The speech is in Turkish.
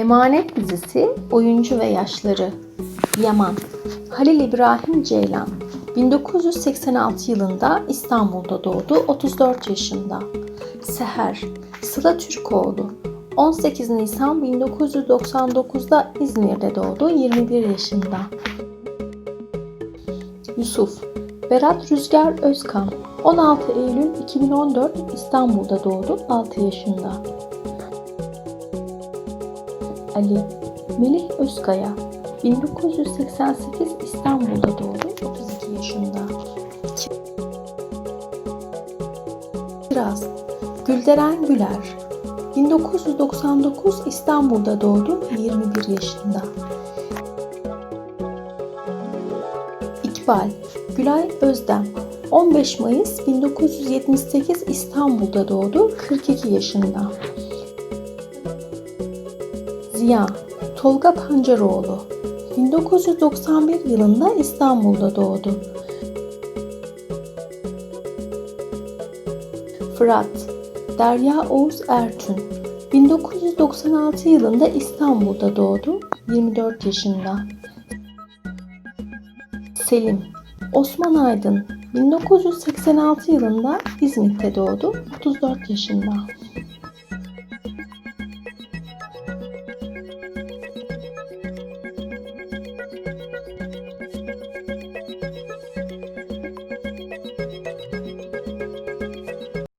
Emanet dizisi oyuncu ve yaşları Yaman. Halil İbrahim Ceylan 1986 yılında İstanbul'da doğdu 34 yaşında. Seher Sıla Türkoğlu 18 Nisan 1999'da İzmir'de doğdu 21 yaşında. Yusuf Berat Rüzgar Özkan 16 Eylül 2014 İstanbul'da doğdu 6 yaşında Ali Melih Özkaya 1988 İstanbul'da doğdu 32 yaşında. Kiraz Gülderen Güler 1999 İstanbul'da doğdu 21 yaşında. İkbal Gülay Özdem 15 Mayıs 1978 İstanbul'da doğdu 42 yaşında Ziya Tolga Pancaroğlu 1991 yılında İstanbul'da doğdu. Fırat Derya Oğuz Ertün 1996 yılında İstanbul'da doğdu. 24 yaşında. Selim Osman Aydın 1986 yılında İzmit'te doğdu. 34 yaşında.